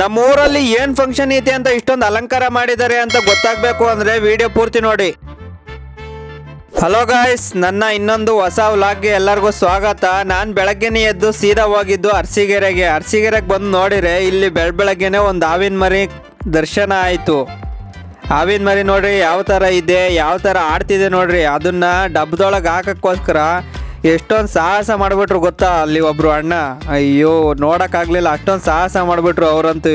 ನಮ್ಮ ಊರಲ್ಲಿ ಏನ್ ಫಂಕ್ಷನ್ ಐತೆ ಅಂತ ಇಷ್ಟೊಂದು ಅಲಂಕಾರ ಮಾಡಿದ್ದಾರೆ ಅಂತ ಗೊತ್ತಾಗ್ಬೇಕು ಅಂದ್ರೆ ವಿಡಿಯೋ ಪೂರ್ತಿ ನೋಡಿ. ಹಲೋ ಗಾಯ್ಸ್ ನನ್ನ ಇನ್ನೊಂದು ಹೊಸ ವ್ಲಾಗ್ಗೆ ಎಲ್ಲರಿಗೂ ಸ್ವಾಗತ. ನಾನು ಬೆಳಗ್ಗೆನೇ ಎದ್ದು ಸೀದಾ ಹೋಗಿದ್ದು ಅರಸಿಗೆರೆಗೆ. ಅರಸಿಗೆರೆಗೆ ಬಂದು ನೋಡಿರೆ ಇಲ್ಲಿ ಬೆಳ ಬೆಳಗ್ಗೆನೇ ಒಂದು ಹಾವಿನ ಮರಿ ದರ್ಶನ ಆಯಿತು. ಹಾವಿನ ಮರಿ ನೋಡ್ರಿ, ಯಾವ ಥರ ಇದೆ, ಯಾವ ಥರ ಆಡ್ತಿದೆ ನೋಡ್ರಿ. ಅದನ್ನ ಡಬ್ಬದೊಳಗೆ ಹಾಕಕ್ಕೋಸ್ಕರ ಎಷ್ಟೊಂದು ಸಾಹಸ ಮಾಡಿಬಿಟ್ರು ಗೊತ್ತಾ ಅಲ್ಲಿ ಒಬ್ಬರು ಅಣ್ಣ? ಅಯ್ಯೋ, ನೋಡೋಕ್ಕಾಗಲಿಲ್ಲ. ಅಷ್ಟೊಂದು ಸಾಹಸ ಮಾಡಿಬಿಟ್ರು ಅವರಂತೂ.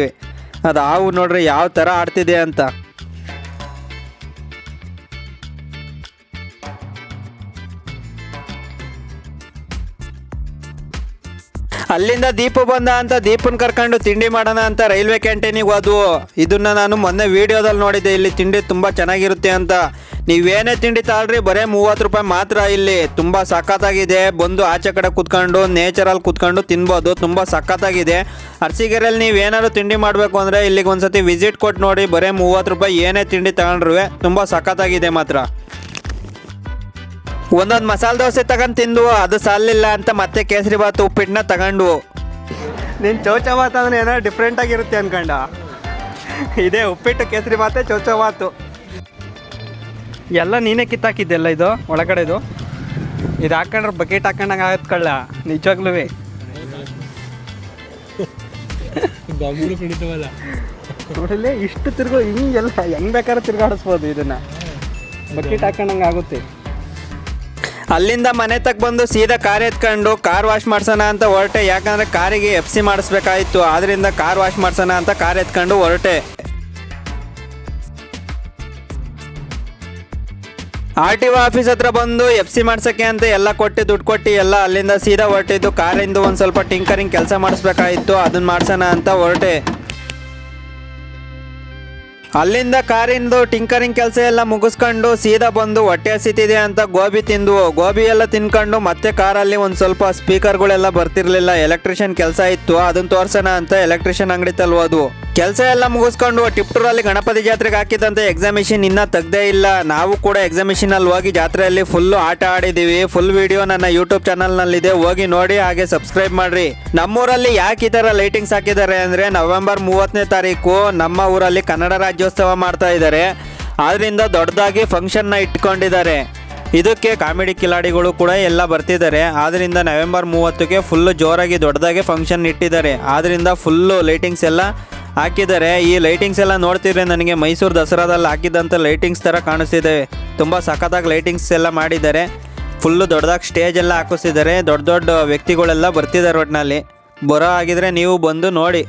ಅದು ಹಾವು ನೋಡ್ರಿ ಯಾವ ಥರ ಆಡ್ತಿದೆ ಅಂತ. ಅಲ್ಲಿಂದ ದೀಪು ಬಂದ ಅಂತ ದೀಪನ್ ಕರ್ಕೊಂಡು ತಿಂಡಿ ಮಾಡೋಣ ಅಂತ ರೈಲ್ವೆ ಕ್ಯಾಂಟೀನಿಗೆ ಹೋದ್ವು. ಇದನ್ನ ನಾನು ಮೊನ್ನೆ ವಿಡಿಯೋದಲ್ಲಿ ನೋಡಿದ್ದೆ, ಇಲ್ಲಿ ತಿಂಡಿ ತುಂಬ ಚೆನ್ನಾಗಿರುತ್ತೆ ಅಂತ. ನೀವೇನೇ ತಿಂಡಿ ತಾಳ್ರಿ, ಬರೇ ಮೂವತ್ತು ರೂಪಾಯಿ ಮಾತ್ರ ಇಲ್ಲಿ. ತುಂಬ ಸಖತ್ತಾಗಿದೆ. ಬಂದು ಆಚೆ ಕಡೆ ಕುತ್ಕೊಂಡು ನೇಚರಲ್ಲಿ ಕುತ್ಕೊಂಡು ತಿನ್ಬೋದು. ತುಂಬ ಸಖತ್ತಾಗಿದೆ. ಅರ್ಸಿಗೆರೆಯಲ್ಲಿ ನೀವು ಏನಾದ್ರು ತಿಂಡಿ ಮಾಡಬೇಕು ಅಂದರೆ ಇಲ್ಲಿಗೆ ಒಂದ್ಸತಿ ವಿಸಿಟ್ ಕೊಟ್ಟು ನೋಡಿ, ಬರೇ ಮೂವತ್ತು ರೂಪಾಯಿ ಏನೇ ತಿಂಡಿ ತಗೊಂಡ್ರು ತುಂಬ ಸಖತ್ತಾಗಿದೆ ಮಾತ್ರ. ಒಂದೊಂದು ಮಸಾಲೆ ದೋಸೆ ತಗೊಂಡು ತಿಂದು ಅದು ಸಾಲಿಲ್ಲ ಅಂತ ಮತ್ತೆ ಕೇಸರಿ ಬಾತು ಉಪ್ಪಿಟ್ಟನ್ನ ತಗೊಂಡು ನೀನು ಚೌಚ ಬಾತ್ ಅಂದ್ರೆ ಏನೋ ಡಿಫ್ರೆಂಟ್ ಆಗಿರುತ್ತೆ ಅನ್ಕಂಡ. ಇದೇ ಉಪ್ಪಿಟ್ಟು, ಕೇಸರಿ ಬಾತೆ ಚೌಚ ಬಾತು ಎಲ್ಲ ನೀನೇ ಕಿತ್ತಾಕಿದ್ದೆಲ್ಲ ಇದು ಒಳಗಡೆ ಇದು ಹಾಕೊಂಡ್ರೆ ಬಕೆಟ್ ಹಾಕೊಂಡಂಗೆ ಆಗತ್ ಕಳ್ಳ, ನಿಜವಾಗ್ಲೂ. ನೋಡಿಲ್ಲೇ ಇಷ್ಟು ತಿರ್ಗೋ ಹಿಂಗೆಲ್ಲ, ಹೆಂಗ್ ಬೇಕಾದ್ರೆ ತಿರ್ಗಾಡಿಸ್ಬೋದು ಇದನ್ನ. ಬಕೆಟ್ ಹಾಕೊಂಡಂಗೆ ಆಗುತ್ತೆ. ಅಲ್ಲಿಂದ ಮನೆ ತಕ್ಕ ಬಂದು ಸೀದಾ ಕಾರ್ ಎತ್ಕೊಂಡು ಕಾರ್ ವಾಶ್ ಮಾಡ್ಸೋಣ ಅಂತ ಹೊರಟೆ. ಯಾಕಂದ್ರೆ ಕಾರಿಗೆ ಎಫ್ ಸಿ ಮಾಡಿಸ್ಬೇಕಾಯ್ತು. ಆದ್ರಿಂದ ಕಾರ್ ವಾಶ್ ಮಾಡ್ಸೋಣ ಅಂತ ಕಾರ್ ಎತ್ಕೊಂಡು ಹೊರಟೆ. ಆರ್ ಟಿ ಒ ಆಫೀಸ್ ಹತ್ರ ಬಂದು ಎಫ್ ಸಿ ಮಾಡ್ಸೋಕ್ಕೆ ಅಂತ ಎಲ್ಲ ಕೊಟ್ಟು ದುಡ್ಡು ಕೊಟ್ಟು ಎಲ್ಲ ಅಲ್ಲಿಂದ ಸೀದಾ ಹೊರಟಿದ್ದು. ಕಾರಿಂದ ಒಂದು ಸ್ವಲ್ಪ ಟಿಂಕರಿಂಗ್ ಕೆಲಸ ಮಾಡಿಸ್ಬೇಕಾಗಿತ್ತು ಅದನ್ನ ಮಾಡ್ಸೋಣ ಅಂತ ಹೊರಟೆ. ಅಲ್ಲಿಂದ ಕಾರಿಂದು ಟಿಂಕರಿಂಗ್ ಕೆಲಸ ಎಲ್ಲ ಮುಗಿಸ್ಕೊಂಡು ಸೀದಾ ಬಂದು ಹೊಟ್ಟೆ ಹಸಿತಿದೆ ಅಂತ ಗೋಬಿ ತಿಂದು ಗೋಬಿ ಎಲ್ಲ ತಿನ್ಕೊಂಡು ಮತ್ತೆ ಕಾರಲ್ಲಿ ಒಂದು ಸ್ವಲ್ಪ ಸ್ಪೀಕರ್ಗಳೆಲ್ಲ ಬರ್ತಿರ್ಲಿಲ್ಲ. ಎಲೆಕ್ಟ್ರಿಷಿಯನ್ ಕೆಲಸ ಇತ್ತು. ಅದನ್ನ ತೋರ್ಸೋಣ ಅಂತ ಎಲೆಕ್ಟ್ರಿಷಿಯನ್ ಅಂಗಡಿ ತಲ್ ಹೋದ್ವು. ಕೆಲಸ ಎಲ್ಲ ಮುಗಿಸ್ಕೊಂಡು ಟಿಪ್ಟೂರಲ್ಲಿ ಗಣಪತಿ ಜಾತ್ರೆಗೆ ಹಾಕಿದಂತ ಎಕ್ಸಾಮಿಷನ್ ಇನ್ನ ತೆಗ್ದೇ ಇಲ್ಲ. ನಾವು ಕೂಡ ಎಕ್ಸಾಮಿಷನ್ ಅಲ್ಲಿ ಹೋಗಿ ಜಾತ್ರೆಯಲ್ಲಿ ಫುಲ್ ಆಟ ಆಡಿದೀವಿ. ಫುಲ್ ವಿಡಿಯೋ ನನ್ನ ಯೂಟ್ಯೂಬ್ ಚಾನಲ್ ನಲ್ಲಿದೆ. ಹೋಗಿ ನೋಡಿ, ಹಾಗೆ ಸಬ್ಸ್ಕ್ರೈಬ್ ಮಾಡ್ರಿ. ನಮ್ಮೂರಲ್ಲಿ ಯಾಕೆ ಈ ತರ ಲೈಟಿಂಗ್ಸ್ ಹಾಕಿದ್ದಾರೆ ಅಂದ್ರೆ ನವೆಂಬರ್ ಮೂವತ್ತನೇ ತಾರೀಕು ನಮ್ಮ ಊರಲ್ಲಿ ಕನ್ನಡ ರಾಜ್ಯೋತ್ಸವ ಮಾಡ್ತಾ ಇದ್ದಾರೆ. ಆದ್ರಿಂದ ದೊಡ್ಡದಾಗಿ ಫಂಕ್ಷನ್ನ ಇಟ್ಕೊಂಡಿದ್ದಾರೆ. ಇದಕ್ಕೆ ಕಾಮಿಡಿ ಕಿಲಾಡಿಗಳು ಕೂಡ ಎಲ್ಲ ಬರ್ತಿದ್ದಾರೆ. ಆದ್ರಿಂದ ನವೆಂಬರ್ ಮೂವತ್ತಕ್ಕೆ ಫುಲ್ಲು ಜೋರಾಗಿ ದೊಡ್ಡದಾಗಿ ಫಂಕ್ಷನ್ ಇಟ್ಟಿದ್ದಾರೆ. ಆದ್ರಿಂದ ಫುಲ್ಲು ಲೈಟಿಂಗ್ಸ್ ಎಲ್ಲ ಹಾಕಿದ್ದಾರೆ. ಈ ಲೈಟಿಂಗ್ಸ್ ಎಲ್ಲ ನೋಡ್ತಿದ್ರೆ ನನಗೆ ಮೈಸೂರು ದಸರಾದಲ್ಲಿ ಹಾಕಿದಂಥ ಲೈಟಿಂಗ್ಸ್ ಥರ ಕಾಣಿಸ್ತಿದೆ. ತುಂಬ ಸಖತ್ತಾಗಿ ಲೈಟಿಂಗ್ಸ್ ಎಲ್ಲ ಮಾಡಿದ್ದಾರೆ. ಫುಲ್ಲು ದೊಡ್ಡದಾಗಿ ಸ್ಟೇಜ್ ಎಲ್ಲ ಹಾಕಿಸ್ತಿದ್ದಾರೆ ದೊಡ್ಡ ದೊಡ್ಡ ವ್ಯಕ್ತಿಗಳೆಲ್ಲ ಬರ್ತಿದ್ದಾರೆ ಒಟ್ಟಿನಲ್ಲಿ ಬರೋ ಆಗಿದ್ರೆ ನೀವು ಬಂದು ನೋಡಿ.